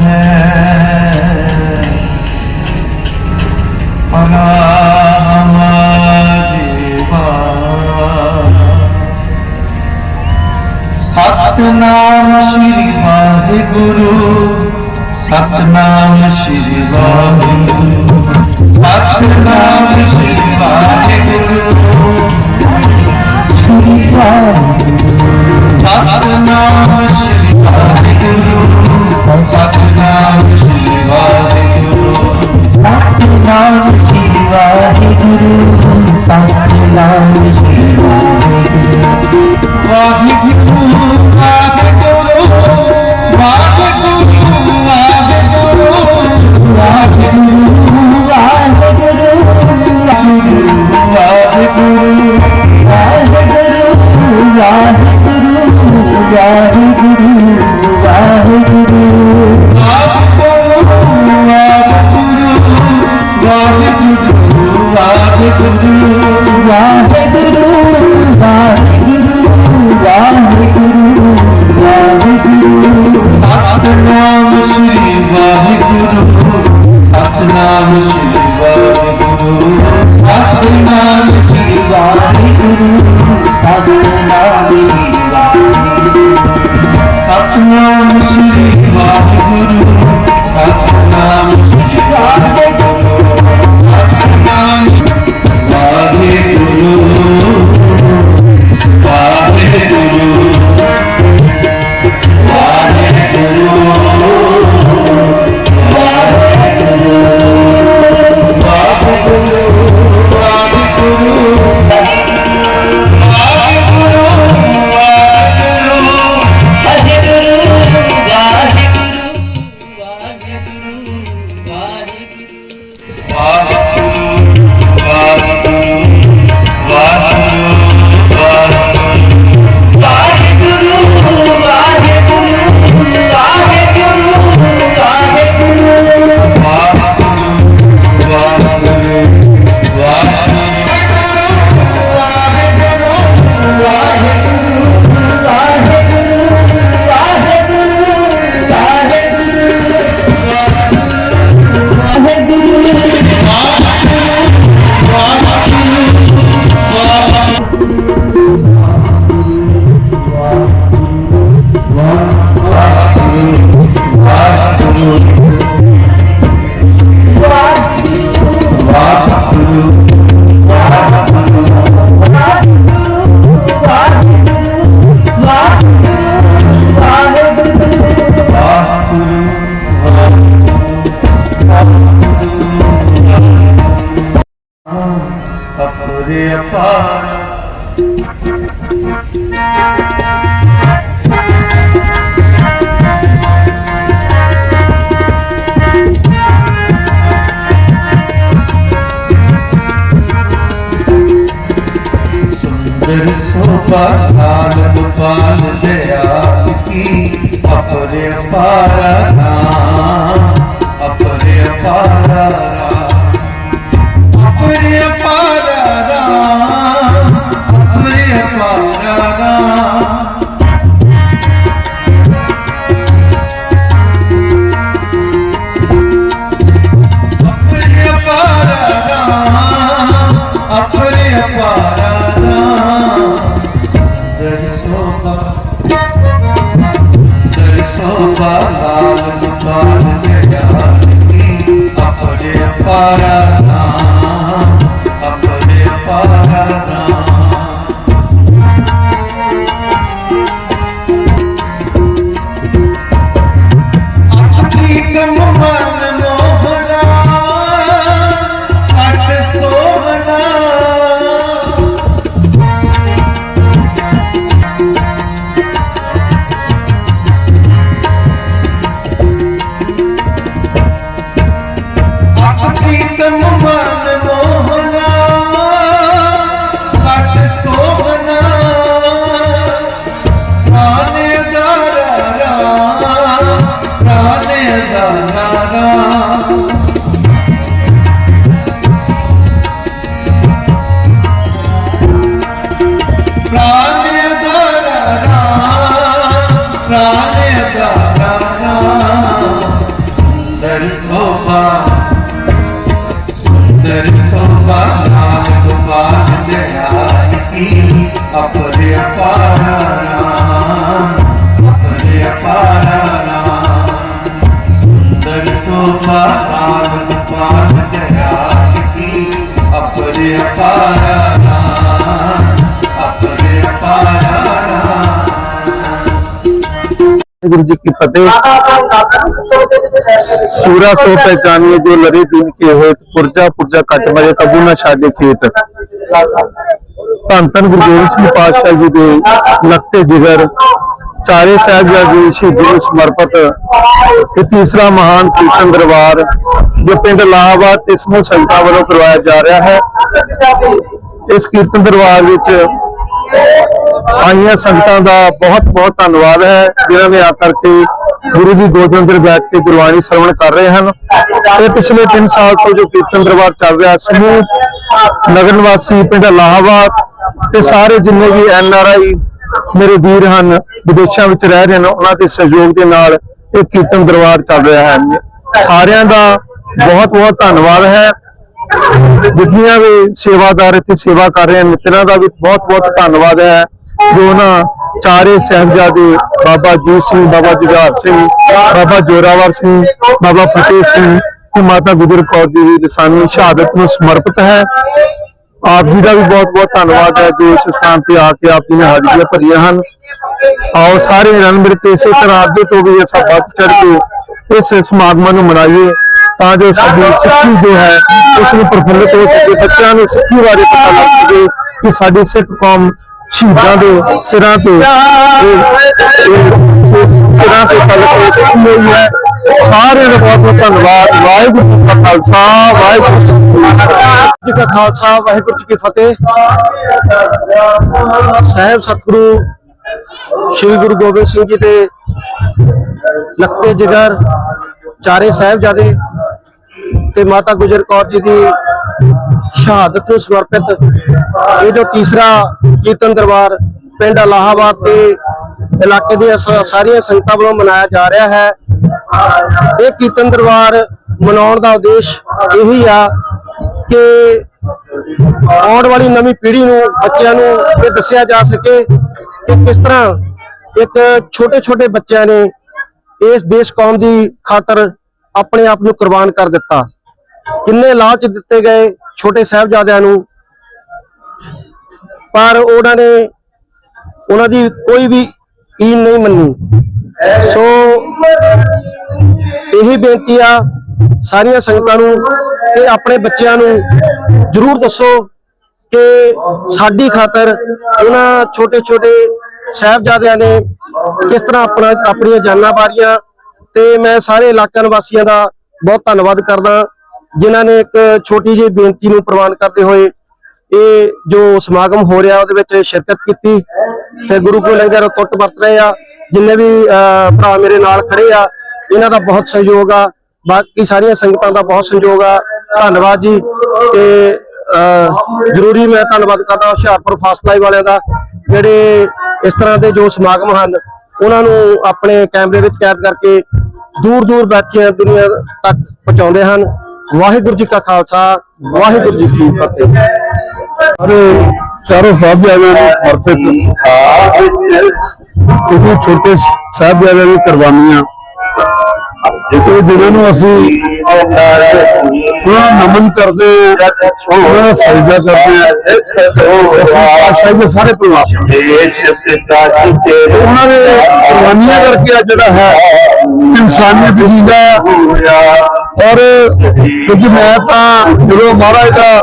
ਹੈ ਅਨਾ ਸਤਨਾਮ ਸ਼੍ਰੀ ਵਾਹਿਗੁਰੂ ਸਤਨਾਮ ਸ਼੍ਰੀ ਵਾਹਿਗੁਰੂ ਸਤਿਨਾਮ ਸ਼੍ਰੀ ਵਾਹਿਗੁਰੂ ਸਤਿਨਾਮ ਸ਼੍ਰੀ ਵਾਹਿਗੁਰੂ ਸਤਿਨਾਮ ਸ਼੍ਰੀ ਵਾਹਿਗੁਰੂ ਸਤਿਨਾਮ ਅਪਾਰ ਗੋਪਾਲ ਦਇਆਲ ਕੀ ਅਪਰੇ ਅਪਾਰ ਨਾਮ ਅਪਰੇ Para गुरु जी की फतेह। सूरा सो पहचानिए, जो लड़े दिन के होए पुर्जा पुर्जा कट मज़े कबू ना छाड़े खेत। ਧੰਨ ਧੰਨ ਗੁਰੂ ਗੋਬਿੰਦ ਸਿੰਘ ਪਾਤਸ਼ਾਹ ਜੀ ਦੇ ਲਖਤੇ ਜਿਗਰ, ਚਾਰੇ ਸਾਹਿਬਜ਼ਾਦੇ ਸ਼ਹੀਦੀ ਨੂੰ ਸਮਰਪਿਤ ਇਹ ਤੀਸਰਾ ਮਹਾਨ ਕੀਰਤਨ ਦਰਬਾਰ ਜੋ ਪਿੰਡ ਲਾਹਾਬਾਦ ਤੇ ਸਮੂਹ ਸੰਗਤਾਂ ਵੱਲੋਂ ਕਰਵਾਇਆ ਜਾ ਰਿਹਾ ਹੈ। ਇਸ ਕੀਰਤਨ ਦਰਬਾਰ ਵਿੱਚ ਆਈਆਂ ਸੰਗਤਾਂ ਦਾ ਬਹੁਤ ਬਹੁਤ ਧੰਨਵਾਦ ਹੈ, ਜਿਨ੍ਹਾਂ ਨੇ ਆ ਕਰਕੇ ਗੁਰੂ ਦੀ ਗੋਦ ਅੰਦਰ ਬੈਠ ਕੇ ਗੁਰਬਾਣੀ ਸਰਵਣ ਕਰ ਰਹੇ ਹਨ। ਇਹ ਪਿਛਲੇ 3 ਸਾਲ ਤੋਂ ਜੋ ਕੀਰਤਨ ਦਰਬਾਰ ਚੱਲ ਰਿਹਾ, ਸਮੂਹ ਨਗਰ ਨਿਵਾਸੀ ਪਿੰਡ ਲਾਹਾਬਾਦ ਤੇ ਸਾਰੇ ਜਿੰਨੇ ਵੀ ਐਨ ਆਰ ਆਈ ਮੇਰੇ ਵੀਰ ਹਨ, ਵਿਦੇਸ਼ਾਂ ਵਿੱਚ ਰਹਿ ਰਹੇ ਹਨ, ਉਹਨਾਂ ਦੇ ਸਹਿਯੋਗ ਦੇ ਨਾਲ ਇਹ ਕੀਰਤਨ ਦਰਬਾਰ ਚੱਲ ਰਿਹਾ ਹੈ। ਸਾਰਿਆਂ ਦਾ ਬਹੁਤ ਬਹੁਤ ਧੰਨਵਾਦ ਹੈ। ਜਿੰਨੀਆਂ ਵੀ ਸੇਵਾਦਾਰ ਇੱਥੇ ਸੇਵਾ ਕਰ ਰਹੇ ਹਨ, ਮਿੱਤਰਾਂ ਦਾ ਵੀ ਬਹੁਤ ਬਹੁਤ ਧੰਨਵਾਦ ਹੈ। ਜੋ ਉਹਨਾਂ ਚਾਰੇ ਸਾਹਿਬਜ਼ਾਦੇ ਬਾਬਾ ਜੀਤ ਸਿੰਘ, ਬਾਬਾ ਜੁਝਾਰ ਸਿੰਘ, ਬਾਬਾ ਜੋਰਾਵਰ ਸਿੰਘ, ਬਾਬਾ ਫਤਿਹ ਸਿੰਘ ਤੇ ਮਾਤਾ ਗੁਜਰ ਕੌਰ ਜੀ ਦੀ ਲਸਾਨੀ ਸ਼ਹਾਦਤ ਨੂੰ ਸਮਰਪਿਤ ਹੈ। ਆਪ ਜੀ ਦਾ ਵੀ ਬਹੁਤ ਬਹੁਤ ਧੰਨਵਾਦ ਹੈ ਜੋ ਇਸ ਸਥਾਨ ਤੇ ਆ ਕੇ ਆਪ ਜੀ ਨੇ ਹਾਜ਼ਰੀਆਂ ਭਰੀਆਂ ਹਨ। ਆਓ ਸਾਰੇ ਰਲ ਮਿਲ ਕੇ ਇਸੇ ਤਰ੍ਹਾਂ ਅੱਗੇ ਤੋਂ ਵੀ ਅਸਾਂ ਵੱਧ ਚੜ ਕੇ ਇਸ ਸਮਾਗਮਾਂ ਨੂੰ ਮਨਾਈਏ ਤਾਂ ਜੋ ਸਾਡੀ ਸਿੱਖੀ ਜੋ ਹੈ, ਉਸ ਨੂੰ ਪ੍ਰਫੁੱਲਤ ਹੋ ਸਕੇ। ਬੱਚਿਆਂ ਨੂੰ ਸਿੱਖੀ ਬਾਰੇ ਪਤਾ ਲੱਗ ਸਕੇ ਕਿ ਸਾਡੀ ਸਿੱਖ ਕੌਮ ਸ਼ਹੀਦਾਂ ਦੇ ਸਿਰਾਂ ਤੇ ਸਿਰਾਂ ਤੇ ਪਲਕ ਹੋਈ ਹੈ। ਸਾਰਿਆਂ ਦਾ ਬਹੁਤ ਬਹੁਤ ਧੰਨਵਾਦ। ਵਾਹਿਗੁਰੂ ਜੀ ਕਾ ਖਾਲਸਾ ਵਾਹਿਗੁਰੂ ਜੀ ਕਾ ਖਾਲਸਾ ਵਾਹਿਗੁਰੂ ਜੀ ਕੀ ਫਤਿਹ। ਸਾਹਿਬ ਸਤਿਗੁਰੂ ਸ੍ਰੀ ਗੁਰੂ ਗੋਬਿੰਦ ਸਿੰਘ ਜੀ ਦੇ ਲਖਤੇ ਜਿਗਰ ਚਾਰੇ ਸਾਹਿਬਜ਼ਾਦੇ ਤੇ ਮਾਤਾ ਗੁਜਰ ਕੌਰ ਜੀ ਦੀ ਸ਼ਹਾਦਤ ਨੂੰ ਸਮਰਪਿਤ ਇਹ ਜੋ ਤੀਸਰਾ ਕੀਰਤਨ ਦਰਬਾਰ ਪਿੰਡ ਇਲਾਹਾਬਾਦ ਤੇ ਇਲਾਕੇ ਦੀਆਂ ਸਾਰੀਆਂ ਸੰਗਤਾਂ ਵੱਲੋਂ ਮਨਾਇਆ ਜਾ ਰਿਹਾ ਹੈ। ਇਹ ਕੀਰਤਨ ਦਰਬਾਰ ਮਨਾਉਣ ਦਾ ਉਦੇਸ਼ ਇਹੀ ਆ ਕਿ ਆਉਣ ਵਾਲੀ ਨਵੀਂ ਪੀੜ੍ਹੀ ਨੂੰ, ਬੱਚਿਆਂ ਨੂੰ ਇਹ ਦੱਸਿਆ ਜਾ ਸਕੇ ਕਿ ਕਿਸ ਤਰ੍ਹਾਂ ਇੱਕ ਛੋਟੇ ਛੋਟੇ ਬੱਚਿਆਂ ਨੇ ਇਸ ਦੇਸ਼ ਕੌਮ ਦੀ ਖਾਤਰ ਆਪਣੇ ਆਪ ਨੂੰ ਕੁਰਬਾਨ ਕਰ ਦਿੱਤਾ। ਕਿੰਨੇ ਲਾਲਚ ਦਿੱਤੇ ਗਏ ਛੋਟੇ ਸਾਹਿਬਜ਼ਾਦਿਆਂ ਨੂੰ। ਪਰ ਉਹਨਾਂ ਨੇ, ਉਹਨਾਂ ਦੀ ਕੋਈ ਵੀ ਈ ਨਹੀਂ ਮੰਨੀ। ਸੋ ਇਹੀ ਬੇਨਤੀ ਆ, ਸਾਰੀਆਂ ਸੰਗਤਾਂ ਨੂੰ ਕਿ ਆਪਣੇ ਬੱਚਿਆਂ ਨੂੰ ਜਰੂਰ ਦੱਸੋ ਕਿ ਸਾਡੀ ਖਾਤਰ ਉਹਨਾਂ ਛੋਟੇ ਛੋਟੇ ਸਾਹਿਬਜ਼ਾਦਿਆਂ ਨੇ ਕਿਸ ਤਰ੍ਹਾਂ ਆਪਣਾ ਆਪਣੀਆਂ ਜਾਨਾਂ ਵਾਰੀਆਂ। ਤੇ ਮੈਂ ਸਾਰੇ ਇਲਾਕਾ ਨਿਵਾਸੀਆਂ ਦਾ ਬਹੁਤ ਧੰਨਵਾਦ ਕਰਦਾ। ਜਿਨ੍ਹਾਂ ਨੇ ਇੱਕ ਛੋਟੀ ਜਿਹੀ ਬੇਨਤੀ ਨੂੰ ਪ੍ਰਵਾਨ ਕਰਦੇ ਹੋਏ ਇਹ ਜੋ ਸਮਾਗਮ ਹੋ ਰਿਹਾ ਉਹਦੇ ਵਿੱਚ ਸ਼ਿਰਕਤ ਕੀਤੀ ਤੇ ਗੁਰੂ ਕੋ ਲੰਗਰ ਟੁੱਟ ਵਰਤ ਰਹੇ ਆ। ਜਿੰਨੇ ਵੀ ਅਹ, ਭਰਾ ਮੇਰੇ ਨਾਲ ਖੜੇ ਆ ਇਹਨਾਂ ਦਾ ਬਹੁਤ ਸਹਿਯੋਗ ਆ। ਬਾਕੀ ਸਾਰੀਆਂ ਸੰਗਤਾਂ ਦਾ ਬਹੁਤ ਸਹਿਯੋਗ ਆ। ਧੰਨਵਾਦ ਜੀ ਤੇ ਅਹ, ਜ਼ਰੂਰੀ ਮੈਂ ਧੰਨਵਾਦ ਕਰਦਾ ਹੁਸ਼ਿਆਰਪੁਰ ਫਾਸਟ ਵਾਲਿਆਂ ਦਾ ਜਿਹੜੇ ਇਸ ਤਰ੍ਹਾਂ ਦੇ ਜੋ ਸਮਾਗਮ ਹਨ ਉਹਨਾਂ ਨੂੰ ਆਪਣੇ ਕੈਮਰੇ ਵਿੱਚ ਕੈਦ ਕਰਕੇ ਦੂਰ ਦੂਰ ਬੈਠੀਆਂ ਦੁਨੀਆ ਤੱਕ ਪਹੁੰਚਾਉਂਦੇ ਹਨ। ਵਾਹਿਗੁਰੂ ਜੀ ਕਾ ਖਾਲਸਾ, ਵਾਹਿਗੁਰੂ ਜੀ ਕੀ ਫਤਿਹ। ਸਾਰੇ ਚਾਰੋਂ ਸਾਹਿਬਜ਼ਾਦਿਆਂ ਨੂੰ ਸਮਰਪਿਤ ਕਿਉਂਕਿ ਛੋਟੇ ਸਾਹਿਬਜ਼ਾਦਿਆਂ ਦੀ ਕੁਰਬਾਨੀਆਂ। ਇਹ ਜਿਨ੍ਹਾਂ ਨੂੰ ਅਸੀਂ ਉਹਨਾਂ ਨਮਨ ਕਰਦੇ ਹਾਂ ਉਹਨਾਂ ਦਾ ਸਜਦਾ ਕਰਦੇ ਹਾਂ ਦੇ ਸਾਰੇ ਪਰਿਵਾਰ ਉਹਨਾਂ ਦੇ ਕੁਰਬਾਨੀਆਂ ਕਰਕੇ ਅੱਜ ਜਿਹੜਾ ਹੈ, ਇਨਸਾਨੀਅਤ ਜਿੰਦਾ। ਔਰ ਕਿਉਂਕਿ ਮੈਂ ਤਾਂ ਜਦੋਂ ਮਹਾਰਾਜ ਦਾ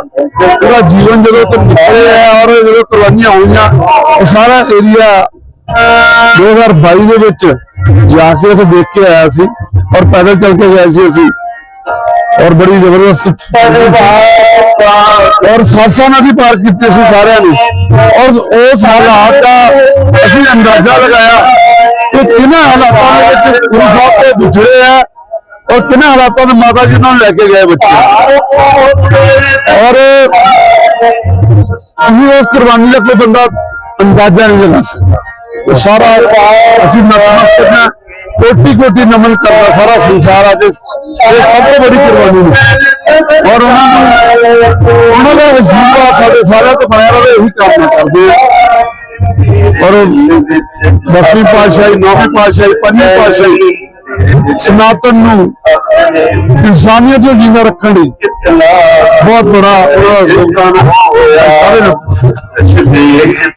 ਪੂਰਾ ਜੀਵਨ ਜਦੋਂ ਤੋਂ ਨਿਕਲਿਆ ਔਰ ਜਦੋਂ ਕੁਰਬਾਨੀਆਂ ਹੋਈਆਂ ਇਹ ਸਾਰਾ ਏਰੀਆ 2022 ਦੇ ਵਿੱਚ ਜਾ ਕੇ ਉੱਥੇ ਦੇਖ ਕੇ ਆਇਆ ਸੀ ਔਰ ਪੈਦਲ ਚੱਲ ਕੇ ਗਏ ਸੀ ਅਸੀਂ। ਔਰ ਬੜੀ ਜ਼ਬਰਦਸਤ ਔਰ ਸਾਸਾਂ ਨਦੀ ਪਾਰ ਕੀਤੀ ਸੀ ਸਾਰਿਆਂ ਨੇ। ਔਰ ਉਸ ਹਾਲਾਤ ਦਾ ਅਸੀਂ ਅੰਦਾਜ਼ਾ ਲਗਾਇਆ ਕਿ ਕਿੰਨਾ ਹਾਲਾਤਾਂ ਦੇ ਵਿੱਚ ਗੁਰੂ ਸਾਹਿਬ ਦੇ ਵਿਛੜੇ ਆ। ਔਰ ਕਿੰਨਾ ਹਾਲਾਤਾਂ ਦੇ ਮਾਤਾ ਜੀ ਨੂੰ ਲੈ ਕੇ ਗਏ ਬੱਚੇ ਔਰ ਅਸੀਂ ਉਸ ਕੁਰਬਾਨੀ ਦਾ ਕੋਈ ਬੰਦਾ ਅੰਦਾਜ਼ਾ ਨਹੀਂ ਲਗਾ ਸਕਦਾ ਇਹ ਸਾਰਾ ਅਸੀਂ ਨਮਨ ਕਰਨਾ ਕੋਟੀ ਕੋਟੀ ਨਮਨ ਕਰਦਾ ਸਾਰਾ ਸੰਸਾਰ ਅੱਜ ਇਸ ਇਹ ਸਭ ਤੋਂ ਵੱਡੀ ਕੁਰਬਾਨੀ ਨੇ ਔਰ ਉਹਨਾਂ ਨੂੰ ਉਹਨਾਂ ਦਾ ਵਜੀਫਾ ਸਾਡੇ ਸਾਰਿਆਂ ਤੋਂ ਬਣਿਆ ਰਹੇ ਇਹੀ ਕਾਮਨਾ ਕਰਦੇ ਆ ਔਰ ਦਸਵੀਂ ਪਾਤਸ਼ਾਹੀ ਨੌਵੀਂ ਪਾਤਸ਼ਾਹੀ ਪੰਜਵੀਂ ਪਾਤਸ਼ਾਹੀ ਸਨਾਤਨ ਨੂੰ ਇਨਸਾਨੀਅਤ ਨੂੰ ਜੀਵਨ ਰੱਖਣ ਲਈ ਬਹੁਤ ਬੜਾ ਉਹਦਾ ਯੋਗਦਾਨ ਹੈ ਸਾਰੇ ਲੋਕ